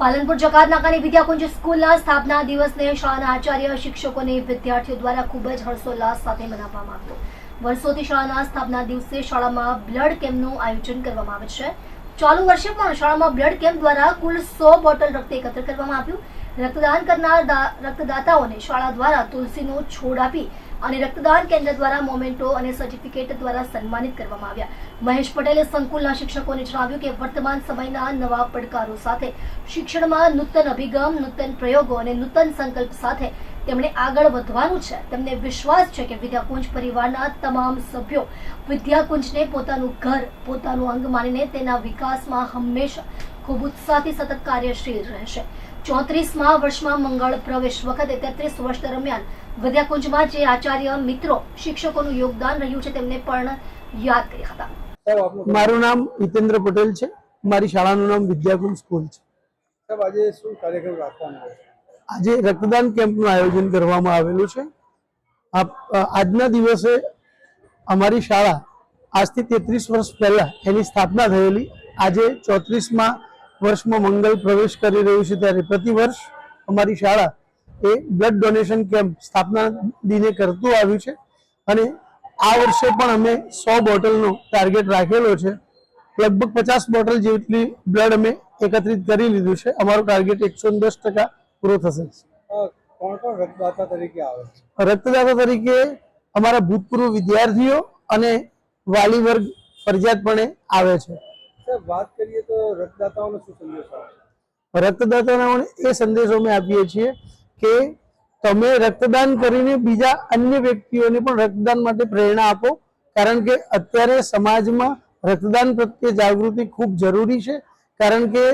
પાલનપુર જકાત નાકાની વિદ્યાકુંજ સ્કૂલના સ્થાપના દિવસને શાળાના આચાર્ય શિક્ષકો અને વિદ્યાર્થીઓ દ્વારા ખૂબ જ હર્ષોલ્લાસ સાથે મનાવવામાં આવ્યો વર્ષોથી શાળાના સ્થાપના દિવસે શાળામાં બ્લડ કેમ્પનું આયોજન કરવામાં આવે છે. ચાલુ વર્ષે પણ શાળામાં બ્લડ કેમ્પ દ્વારા કુલ સો બોટલ રક્ત એકત્ર કરવામાં આવ્યું. રક્તદાન કરનાર રક્તદાતાઓને શાળા દ્વારા તુલસીનો છોડ આપી અને રક્તદાન કેન્દ્ર દ્વારા મોમેન્ટો અને સર્ટિફિકેટ દ્વારા સન્માનિત કરવામાં આવ્યા. મહેશ પટેલે સંકુલના શિક્ષકોને જણાવ્યું કે વર્તમાન સમયના નવા પડકારો સાથે શિક્ષણમાં નૂતન અભિગમ, નૂતન પ્રયોગો અને નૂતન સંકલ્પ સાથે તેમણે આગળ વધવાનું છે. તેમને વિશ્વાસ છે કે વિદ્યાકુંજ પરિવારના તમામ સભ્યો વિદ્યાકુંજને પોતાનું ઘર પોતાનું અંગ માનીને તેના વિકાસમાં હંમેશા ખૂબ ઉત્સાહથી સતત કાર્યશીલ રહેશે. ચોત્રીસમાં વર્ષમાં મંગળ પ્રવેશ વખતે તેત્રીસ વર્ષ દરમિયાન વિદ્યાકુંજમાં જે આચાર્ય મિત્રો શિક્ષકોનું યોગદાન રહ્યું છે તેમને પણ યાદ કર્યા હતા. મારું નામ હિતેન્દ્ર પટેલ છે. મારી શાળાનું નામ વિદ્યાકુંજ સ્કૂલ છે. આજે શું કાર્યક્રમ રાખવાનો છે? આજે રક્તદાન કેમ્પનું આયોજન કરવામાં આવેલું છે. આજના દિવસે અમારી શાળા આજથી તેત્રીસ વર્ષ પહેલા એની સ્થાપના થયેલી. આજે ચોત્રીસમાં વર્ષમાં મંગલ પ્રવેશ કરી રહ્યું છે ત્યારે પ્રતિ વર્ષ અમારી શાળા એ બ્લડ ડોનેશન કેમ્પ સ્થાપના દિને કરતું આવ્યું છે. અને આ વર્ષે પણ અમે સો બોટલનો ટાર્ગેટ રાખેલો છે. લગભગ પચાસ બોટલ જેટલી બ્લડ અમે એકત્રિત કરી લીધું છે. અમારો ટાર્ગેટ એકસો દસ ટકા પૂરો થશે. કોણ કોણ રક્તદાતા તરીકે આવે છે? રક્તદાતા તરીકે અમારા ભૂતપૂર્વ વિદ્યાર્થીઓ અને વાલી વર્ગ ફરજિયાતપણે આવે છે. સાહેબ વાત કરીએ તો રક્તદાતાઓનો શું સંદેશ રક્તદાતાઓને એ સંદેશો અમે આપીએ છીએ કે તમે રક્તદાન કરીને બીજા અન્ય વ્યક્તિઓને પણ રક્તદાન માટે પ્રેરણા આપો કારણ કે અત્યારે સમાજમાં રક્તદાન પ્રત્યે જાગૃતિ ખૂબ જરૂરી છે કારણ કે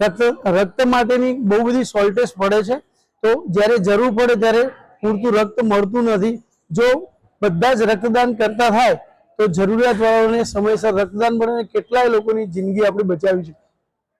રક્ત રક્ત માટેની બહુ બધી શોર્ટેજ પડે છે. તો જ્યારે જરૂર પડે ત્યારે પૂરતું રક્ત મળતું નથી. જો બધા જ રક્તદાન કરતા થાય, તો જરૂરિયાતવાળાઓને સમયસર રક્તદાન મળે કેટલાય લોકોની જિંદગી આપણે બચાવી છે